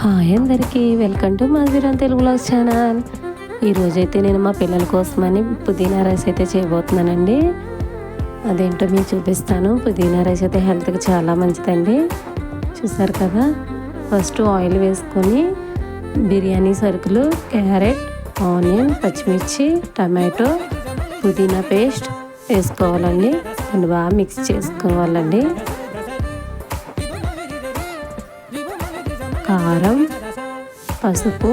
Hi అందరికీ welcome to Madhuram Telugu vlogs channel. ఈరోజైతే నేను మా పిల్లల కోసమని పుదీనా రైస్ అయితే చేయబోతున్నానండి. అదేంటో మీకు చూపిస్తాను. పుదీనా రైస్ అయితే హెల్త్కి చాలా మంచిదండి. చూసారు కదా? ఫస్ట్ ఆయిల్ వేసుకొని బిర్యానీ సరుకులు క్యారెట్ ఆనియన్ పచ్చిమిర్చి టమాటో పుదీనా పేస్ట్ వేసుకోవాలండి. అండ్ బాగా మిక్స్ చేసుకోవాలండి. కారం పసుపు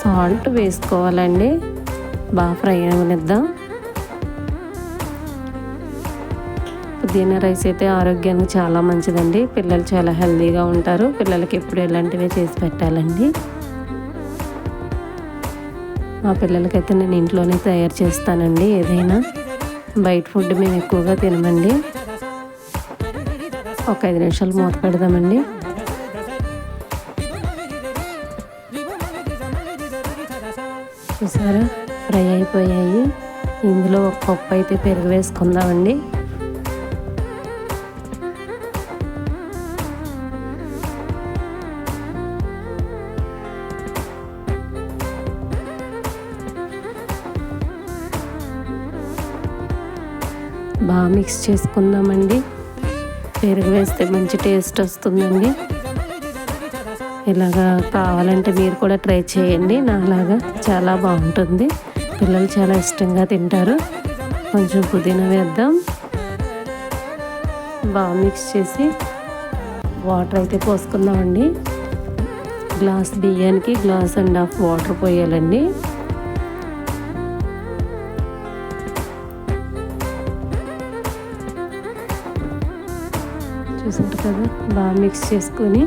సాల్ట్ వేసుకోవాలండి. బాగా ఫ్రై అవనిద్దాం పుదీనా రైస్ అయితే ఆరోగ్యానికి చాలా మంచిదండి. పిల్లలు చాలా హెల్తీగా ఉంటారు. పిల్లలకి ఎప్పుడు ఇలాంటివే చేసి పెట్టాలండి. మా పిల్లలకైతే నేను ఇంట్లోనే తయారు చేస్తానండి. ఏదైనా బయట ఫుడ్ మేము ఎక్కువగా తినమండి. ఒక ఐదు నిమిషాలు మూత పెడదామండి. చూసారా? ఫ్రై అయిపోయాయి. ఇందులో ఒక పప్పు అయితే పెరుగు వేసుకుందామండి. బాగా మిక్స్ చేసుకుందామండి. పెరుగు వేస్తే మంచి టేస్ట్ వస్తుందండి. ఇలాగా కావాలంటే మీరు కూడా ట్రై చేయండి. నాలాగా చాలా బాగుంటుంది. పిల్లలు చాలా ఇష్టంగా తింటారు. కొంచెం పుదీనా వేద్దాం. బాగా మిక్స్ చేసి వాటర్ అయితే పోసుకుందామండి. గ్లాస్ బియ్యానికి గ్లాస్ అండ్ హాఫ్ వాటర్ పోయాలండి. చూసారు కదా? బాగా మిక్స్ చేసుకొని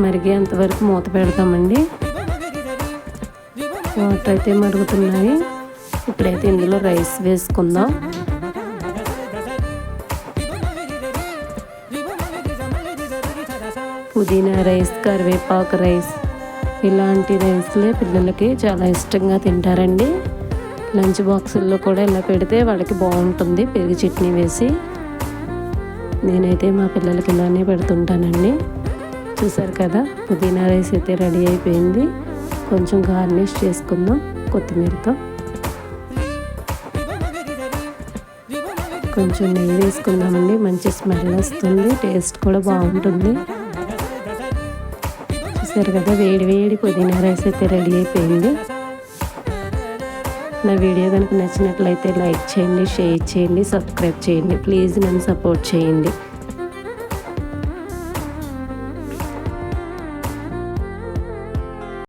మరిగేంతవరకు మూత పెడతామండి. వాటర్ అయితే మరుగుతున్నాయి. ఇప్పుడైతే ఇందులో రైస్ వేసుకుందాం. పుదీనా రైస్ కరివేపాకు రైస్ ఇలాంటి రైస్లే పిల్లలకి చాలా ఇష్టంగా తింటారండి. లంచ్ బాక్సుల్లో కూడా ఇలా పెడితే వాళ్ళకి బాగుంటుంది. పెరుగు చట్నీ వేసి నేనైతే మా పిల్లలకి ఇలానే పెడుతుంటానండి. చూసారు కదా పుదీనా రైస్ అయితే రెడీ అయిపోయింది. కొంచెం గార్నిష్ చేసుకుందాం కొత్తిమీరతో. కొంచెం నెయ్యి వేసుకుందామండి మంచి స్మెల్ వస్తుంది టేస్ట్ కూడా బాగుంటుంది. చూసారు కదా వేడి వేడి పుదీనా రైస్ అయితే రెడీ అయిపోయింది. నా వీడియో కనుక నచ్చినట్లయితే లైక్ చేయండి షేర్ చేయండి సబ్స్క్రైబ్ చేయండి. ప్లీజ్ నన్ను సపోర్ట్ చేయండి.